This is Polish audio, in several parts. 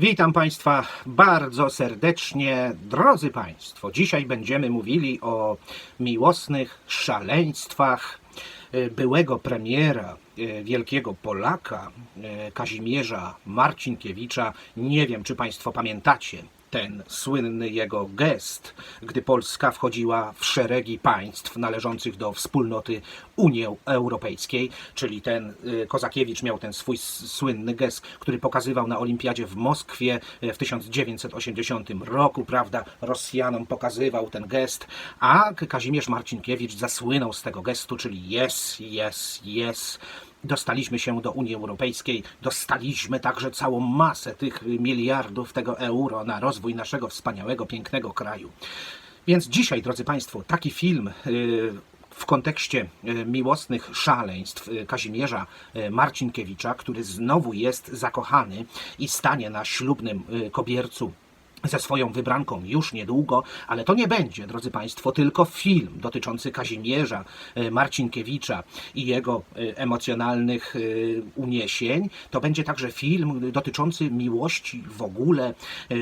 Witam Państwa bardzo serdecznie. Drodzy Państwo, dzisiaj będziemy mówili o miłosnych szaleństwach e, byłego premiera, e, wielkiego Polaka, e, Kazimierza Marcinkiewicza. Nie wiem, czy Państwo pamiętacie ten słynny jego gest, gdy Polska wchodziła w szeregi państw należących do wspólnoty Unii Europejskiej, czyli ten y, Kozakiewicz miał ten swój słynny gest, który pokazywał na Olimpiadzie w Moskwie y, w 1980 roku, prawda? Rosjanom pokazywał ten gest, a Kazimierz Marcinkiewicz zasłynął z tego gestu, czyli yes, yes, yes. Dostaliśmy się do Unii Europejskiej, dostaliśmy także całą masę tych miliardów tego euro na rozwój naszego wspaniałego, pięknego kraju. Więc dzisiaj, drodzy Państwo, taki film y, w kontekście y, miłosnych szaleństw y, Kazimierza Marcinkiewicza, który znowu jest zakochany i stanie na ślubnym kobiercu ze swoją wybranką już niedługo, ale to nie będzie, drodzy Państwo, tylko film dotyczący Kazimierza e, Marcinkiewicza i jego e, emocjonalnych e, uniesień. To będzie także film dotyczący miłości w ogóle.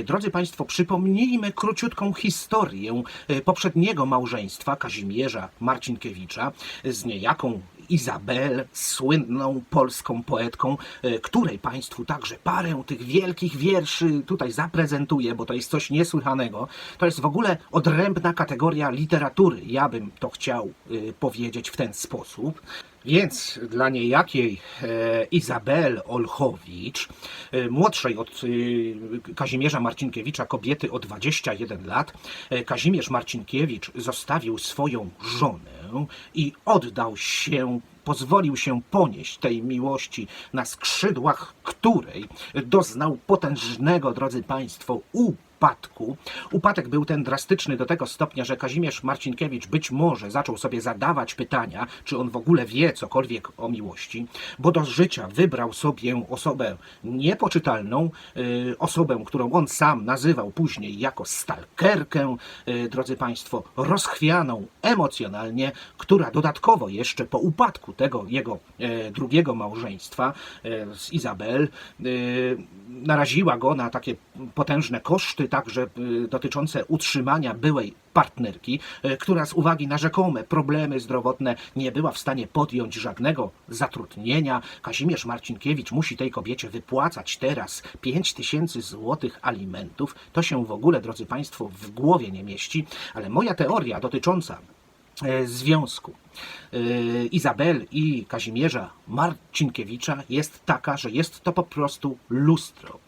Drodzy Państwo, przypomnijmy króciutką historię poprzedniego małżeństwa Kazimierza Marcinkiewicza z niejaką Izabel, słynną polską poetką, e, której Państwu także parę tych wielkich wierszy tutaj zaprezentuję, bo to jest coś niesłychanego. To jest w ogóle odrębna kategoria literatury. Ja bym to chciał e, powiedzieć w ten sposób. Więc dla niejakiej e, Izabel Olchowicz, młodszej od Kazimierza Marcinkiewicza, kobiety o 21 lat, Kazimierz Marcinkiewicz zostawił swoją żonę i oddał się, pozwolił się ponieść tej miłości, na skrzydłach której doznał potężnego, drodzy Państwo, upadku. Upadek był ten drastyczny do tego stopnia, że Kazimierz Marcinkiewicz być może zaczął sobie zadawać pytania, czy on w ogóle wie cokolwiek o miłości, bo do życia wybrał sobie osobę niepoczytalną, y, osobę, którą on sam nazywał później jako stalkerkę, y, drodzy Państwo, rozchwianą emocjonalnie, która dodatkowo jeszcze po upadku tego jego e, drugiego małżeństwa z Izabel naraziła go na takie potężne koszty, także y, dotyczące utrzymania byłej partnerki, y, która z uwagi na rzekome problemy zdrowotne nie była w stanie podjąć żadnego zatrudnienia. Kazimierz Marcinkiewicz musi tej kobiecie wypłacać teraz 5 tysięcy złotych alimentów. To się w ogóle, drodzy Państwo, w głowie nie mieści, ale moja teoria dotycząca e, związku e, Izabel i Kazimierza Marcinkiewicza jest taka, że jest to po prostu lustro.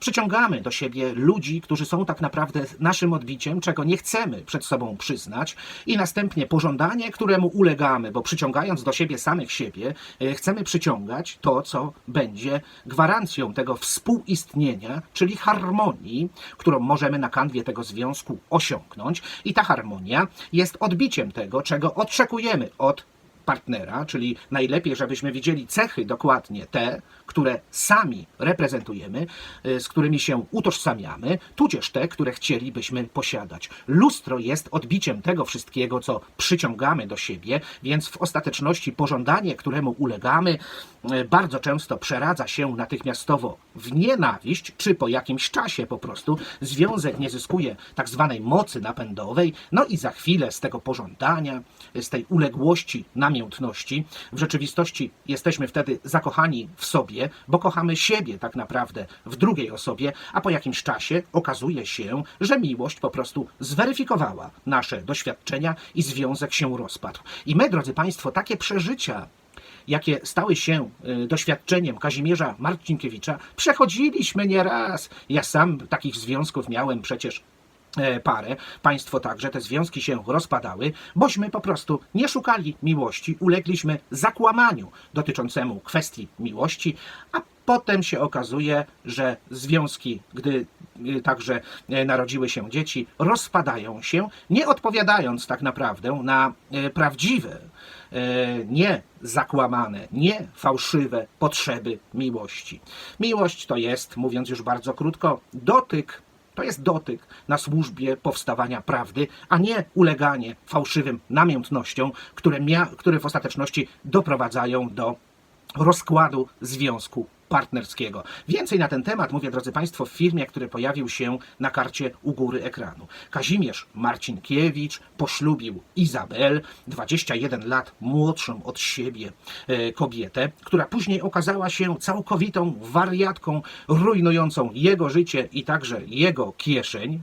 Przyciągamy do siebie ludzi, którzy są tak naprawdę naszym odbiciem, czego nie chcemy przed sobą przyznać, i następnie pożądanie, któremu ulegamy, bo przyciągając do siebie samych siebie, e, chcemy przyciągać to, co będzie gwarancją tego współistnienia, czyli harmonii, którą możemy na kanwie tego związku osiągnąć. I ta harmonia jest odbiciem tego, czego oczekujemy od partnera, czyli najlepiej, żebyśmy widzieli cechy dokładnie te, które sami reprezentujemy, y, z którymi się utożsamiamy, tudzież te, które chcielibyśmy posiadać. Lustro jest odbiciem tego wszystkiego, co przyciągamy do siebie, więc w ostateczności pożądanie, któremu ulegamy, y, bardzo często przeradza się natychmiastowo w nienawiść, czy po jakimś czasie po prostu związek nie zyskuje tak zwanej mocy napędowej, no i za chwilę z tego pożądania, z tej uległości, namiętności, w rzeczywistości jesteśmy wtedy zakochani w sobie, bo kochamy siebie tak naprawdę w drugiej osobie, a po jakimś czasie okazuje się, że miłość po prostu zweryfikowała nasze doświadczenia i związek się rozpadł. I my, drodzy Państwo, takie przeżycia jakie stały się y, doświadczeniem Kazimierza Marcinkiewicza, przechodziliśmy nieraz. Ja sam takich związków miałem przecież e, parę. Państwo także te związki się rozpadały, bośmy po prostu nie szukali miłości, ulegliśmy zakłamaniu dotyczącemu kwestii miłości, a potem się okazuje, że związki, gdy y, także e, narodziły się dzieci, rozpadają się, nie odpowiadając tak naprawdę na e, prawdziwe nie zakłamane, nie fałszywe potrzeby miłości. Miłość to jest, mówiąc już bardzo krótko, dotyk. To jest dotyk na służbie powstawania prawdy, a nie uleganie fałszywym namiętnościom, które, które w ostateczności doprowadzają do rozkładu związku partnerskiego. Więcej na ten temat mówię, drodzy Państwo, w filmie, który pojawił się na karcie u góry ekranu. Kazimierz Marcinkiewicz poślubił Izabel, 21 lat młodszą od siebie e, kobietę, która później okazała się całkowitą wariatką, rujnującą jego życie i także jego kieszeń.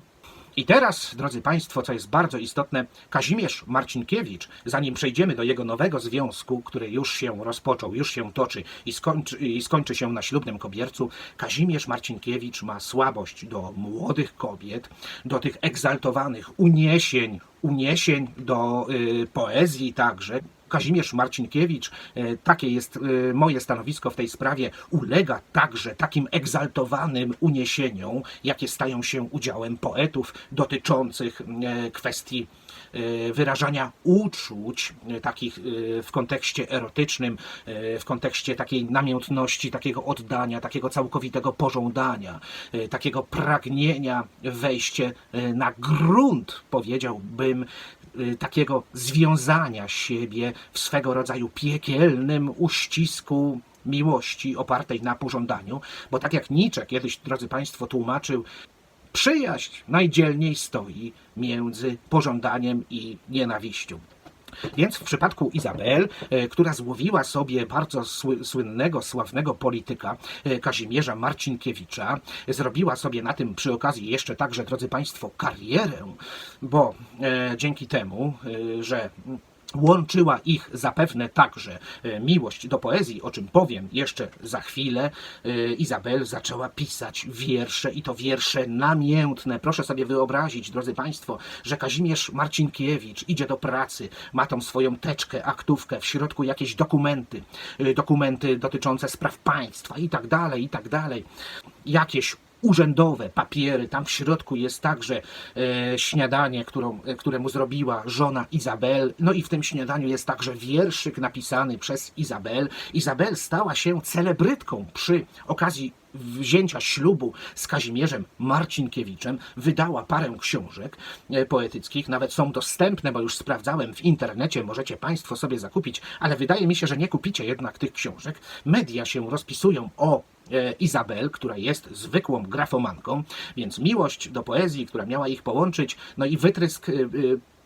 I teraz, drodzy Państwo, co jest bardzo istotne, Kazimierz Marcinkiewicz, zanim przejdziemy do jego nowego związku, który już się rozpoczął, już się toczy i skończy, i skończy się na ślubnym kobiercu, Kazimierz Marcinkiewicz ma słabość do młodych kobiet, do tych egzaltowanych uniesień, uniesień do y, poezji także. Kazimierz Marcinkiewicz, e, takie jest e, moje stanowisko w tej sprawie, ulega także takim egzaltowanym uniesieniom, jakie stają się udziałem poetów dotyczących e, kwestii wyrażania uczuć takich w kontekście erotycznym, w kontekście takiej namiętności, takiego oddania, takiego całkowitego pożądania, takiego pragnienia wejście na grunt, powiedziałbym, takiego związania siebie w swego rodzaju piekielnym uścisku miłości opartej na pożądaniu, bo tak jak Nietzsche kiedyś, drodzy Państwo, tłumaczył, przyjaźń najdzielniej stoi między pożądaniem i nienawiścią. Więc w przypadku Izabel, e, która złowiła sobie bardzo sły, słynnego, sławnego polityka e, Kazimierza Marcinkiewicza, zrobiła sobie na tym przy okazji jeszcze także, drodzy Państwo, karierę, bo e, dzięki temu, że Łączyła ich zapewne także e, miłość do poezji, o czym powiem jeszcze za chwilę. E, Izabel zaczęła pisać wiersze i to wiersze namiętne. Proszę sobie wyobrazić, drodzy Państwo, że Kazimierz Marcinkiewicz idzie do pracy, ma tą swoją teczkę, aktówkę, w środku jakieś dokumenty, e, dokumenty dotyczące spraw państwa i tak dalej, i tak dalej. Jakieś urzędowe papiery. Tam w środku jest także e, śniadanie, którą, e, które mu zrobiła żona Izabel. No i w tym śniadaniu jest także wierszyk napisany przez Izabel. Izabel stała się celebrytką przy okazji wzięcia ślubu z Kazimierzem Marcinkiewiczem. Wydała parę książek e, poetyckich, nawet są dostępne, bo już sprawdzałem w internecie, możecie Państwo sobie zakupić, ale wydaje mi się, że nie kupicie jednak tych książek. Media się rozpisują o Izabel, która jest zwykłą grafomanką, więc miłość do poezji, która miała ich połączyć, no i wytrysk e, e,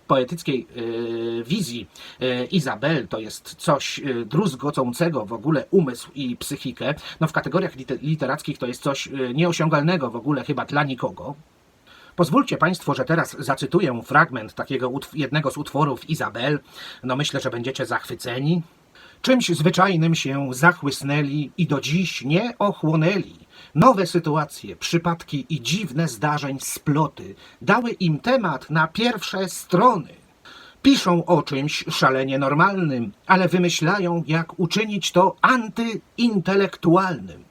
poetyckiej e, wizji e, Izabel to jest coś e, druzgocącego w ogóle umysł i psychikę. No w kategoriach lite- literackich to jest coś e, nieosiągalnego w ogóle chyba dla nikogo. Pozwólcie Państwo, że teraz zacytuję fragment takiego jednego z utworów Izabel. No myślę, że będziecie zachwyceni. Czymś zwyczajnym się zachłysnęli i do dziś nie ochłonęli. Nowe sytuacje, przypadki i dziwne zdarzeń sploty dały im temat na pierwsze strony. Piszą o czymś szalenie normalnym, ale wymyślają, jak uczynić to antyintelektualnym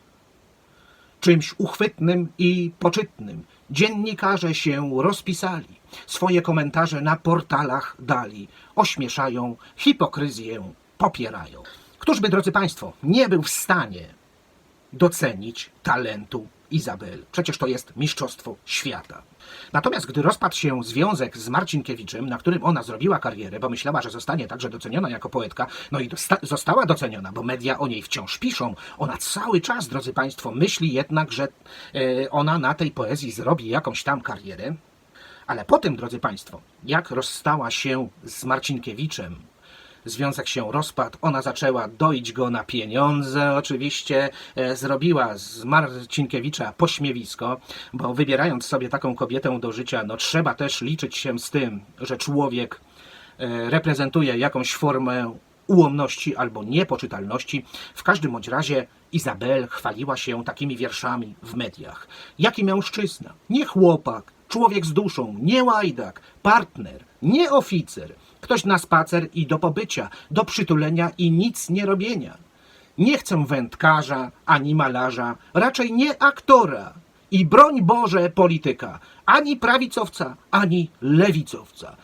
czymś uchwytnym i poczytnym. Dziennikarze się rozpisali, swoje komentarze na portalach dali, ośmieszają, hipokryzję popierają. Któż by, drodzy Państwo, nie był w stanie docenić talentu Izabel? Przecież to jest mistrzostwo świata. Natomiast gdy rozpadł się związek z Marcinkiewiczem, na którym ona zrobiła karierę, bo myślała, że zostanie także doceniona jako poetka, no i została doceniona, bo media o niej wciąż piszą. Ona cały czas, drodzy Państwo, myśli jednak, że e, ona na tej poezji zrobi jakąś tam karierę. Ale potem, drodzy Państwo, jak rozstała się z Marcinkiewiczem, Związek się rozpadł, ona zaczęła doić go na pieniądze, oczywiście e, zrobiła z Marcinkiewicza pośmiewisko, bo wybierając sobie taką kobietę do życia, no trzeba też liczyć się z tym, że człowiek e, reprezentuje jakąś formę ułomności albo niepoczytalności. W każdym bądź razie Izabel chwaliła się takimi wierszami w mediach. Jaki mężczyzna, nie chłopak, człowiek z duszą, nie łajdak, partner, nie oficer, ktoś na spacer i do pobycia, do przytulenia i nic nie robienia. Nie chcę wędkarza ani malarza, raczej nie aktora. I broń Boże polityka, ani prawicowca, ani lewicowca.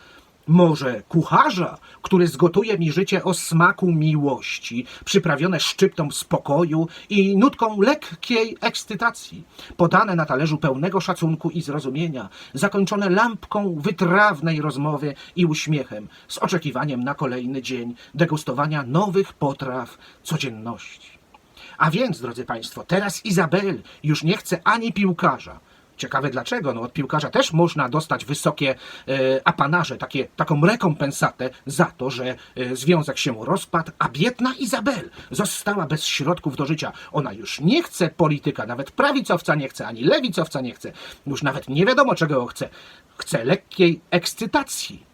Może kucharza, który zgotuje mi życie o smaku miłości, przyprawione szczyptą spokoju i nutką lekkiej ekscytacji, podane na talerzu pełnego szacunku i zrozumienia, zakończone lampką wytrawnej rozmowy i uśmiechem, z oczekiwaniem na kolejny dzień degustowania nowych potraw codzienności. A więc, drodzy Państwo, teraz Izabel już nie chce ani piłkarza. Ciekawe dlaczego, no od piłkarza też można dostać wysokie e, apanarze, takie, taką rekompensatę za to, że e, związek się rozpadł, a biedna Izabel została bez środków do życia. Ona już nie chce polityka, nawet prawicowca nie chce, ani lewicowca nie chce, już nawet nie wiadomo czego chce. Chce lekkiej ekscytacji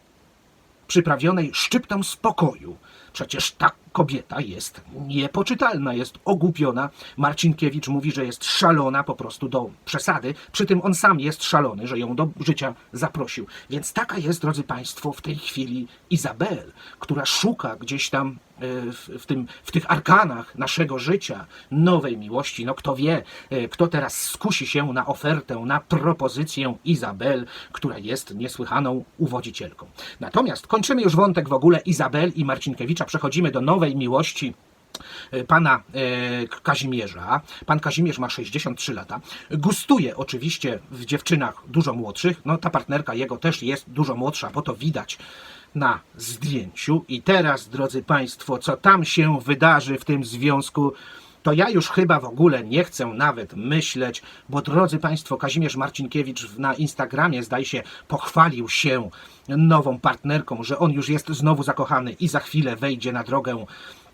przyprawionej szczyptą spokoju. Przecież ta kobieta jest niepoczytalna, jest ogłupiona. Marcinkiewicz mówi, że jest szalona po prostu do przesady. Przy tym on sam jest szalony, że ją do życia zaprosił. Więc taka jest, drodzy Państwo, w tej chwili Izabel, która szuka gdzieś tam w, w, tym, w tych arkanach naszego życia nowej miłości. No kto wie, e, kto teraz skusi się na ofertę, na propozycję Izabel, która jest niesłychaną uwodzicielką. Natomiast kończymy już wątek w ogóle Izabel i Marcinkiewicza. Przechodzimy do nowej miłości e, pana e, Kazimierza. Pan Kazimierz ma 63 lata. Gustuje oczywiście w dziewczynach dużo młodszych. No ta partnerka jego też jest dużo młodsza, bo to widać na zdjęciu. I teraz, drodzy Państwo, co tam się wydarzy w tym związku, to ja już chyba w ogóle nie chcę nawet myśleć, bo drodzy Państwo, Kazimierz Marcinkiewicz na Instagramie zdaje się pochwalił się nową partnerką, że on już jest znowu zakochany i za chwilę wejdzie na drogę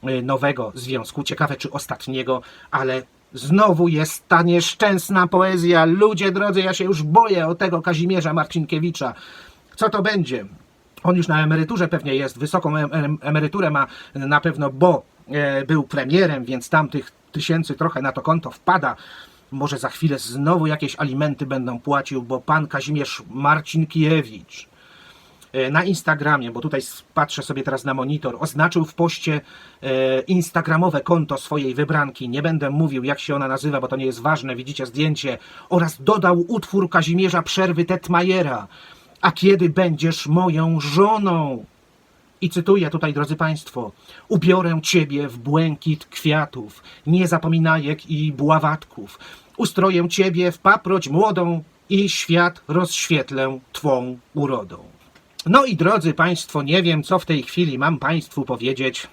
y, nowego związku. Ciekawe czy ostatniego, ale znowu jest ta nieszczęsna poezja. Ludzie drodzy, ja się już boję o tego Kazimierza Marcinkiewicza. Co to będzie? On już na emeryturze pewnie jest, wysoką em- em- emeryturę ma na pewno, bo e, był premierem, więc tam tych tysięcy trochę na to konto wpada. Może za chwilę znowu jakieś alimenty będą płacił, bo pan Kazimierz Marcinkiewicz e, na Instagramie, bo tutaj patrzę sobie teraz na monitor, oznaczył w poście e, instagramowe konto swojej wybranki. Nie będę mówił, jak się ona nazywa, bo to nie jest ważne. Widzicie zdjęcie. Oraz dodał utwór Kazimierza Przerwy Tetmajera. A kiedy będziesz moją żoną? I cytuję tutaj, drodzy Państwo, ubiorę Ciebie w błękit kwiatów, niezapominajek i bławatków. Ustroję Ciebie w paproć młodą i świat rozświetlę Twą urodą. No i drodzy Państwo, nie wiem, co w tej chwili mam Państwu powiedzieć.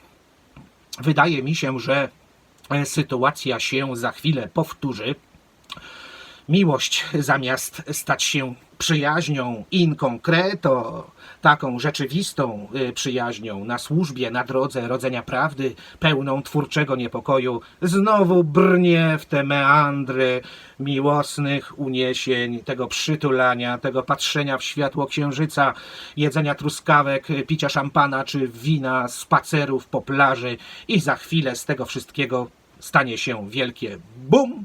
Wydaje mi się, że e, sytuacja się za chwilę powtórzy. Miłość zamiast stać się przyjaźnią in concreto, taką rzeczywistą y, przyjaźnią na służbie, na drodze rodzenia prawdy, pełną twórczego niepokoju, znowu brnie w te meandry miłosnych uniesień, tego przytulania, tego patrzenia w światło księżyca, jedzenia truskawek, picia szampana czy wina, spacerów po plaży i za chwilę z tego wszystkiego stanie się wielkie bum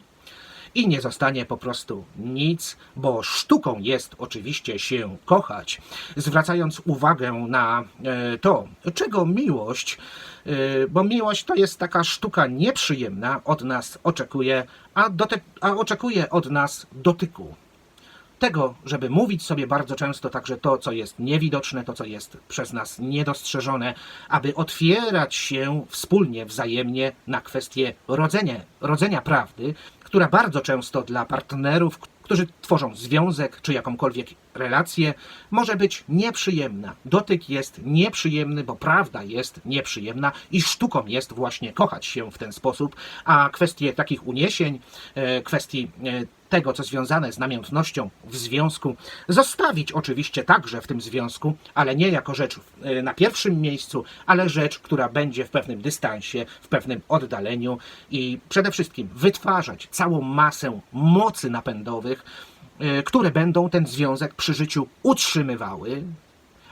i nie zostanie po prostu nic, bo sztuką jest oczywiście się kochać, zwracając uwagę na e, to, czego miłość, e, bo miłość to jest taka sztuka nieprzyjemna, od nas oczekuje, a, dotyk, a oczekuje od nas dotyku tego, żeby mówić sobie bardzo często także to, co jest niewidoczne, to, co jest przez nas niedostrzeżone, aby otwierać się wspólnie, wzajemnie na kwestię rodzenia, rodzenia prawdy, która bardzo często dla partnerów, którzy tworzą związek czy jakąkolwiek relację, może być nieprzyjemna. Dotyk jest nieprzyjemny, bo prawda jest nieprzyjemna i sztuką jest właśnie kochać się w ten sposób, a kwestie takich uniesień, e, kwestii e, tego, co związane z namiętnością w związku, zostawić oczywiście także w tym związku, ale nie jako rzecz e, na pierwszym miejscu, ale rzecz, która będzie w pewnym dystansie, w pewnym oddaleniu i przede wszystkim wytwarzać całą masę mocy napędowych, które będą ten związek przy życiu utrzymywały,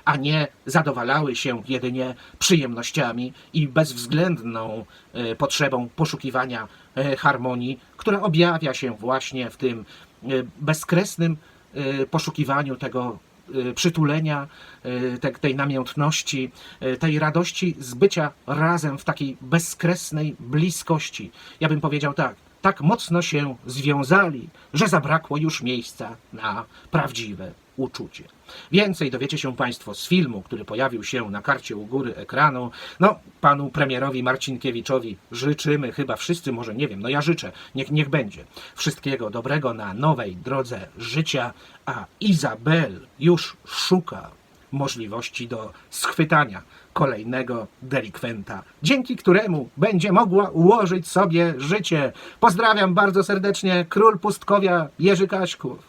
a nie zadowalały się jedynie przyjemnościami i bezwzględną e, potrzebą poszukiwania e, harmonii, która objawia się właśnie w tym e, bezkresnym e, poszukiwaniu tego e, przytulenia, e, te- tej namiętności, e, tej radości z bycia razem w takiej bezkresnej bliskości. Ja bym powiedział tak, tak mocno się związali, że zabrakło już miejsca na prawdziwe uczucie. Więcej dowiecie się Państwo z filmu, który pojawił się na karcie u góry ekranu. No, panu premierowi Marcinkiewiczowi życzymy chyba wszyscy, może nie wiem, no ja życzę, niech, niech będzie. Wszystkiego dobrego na nowej drodze życia, a Izabel już szuka możliwości do schwytania kolejnego delikwenta, dzięki któremu będzie mogła ułożyć sobie życie. Pozdrawiam bardzo serdecznie, król pustkowia Jerzy Kaśków.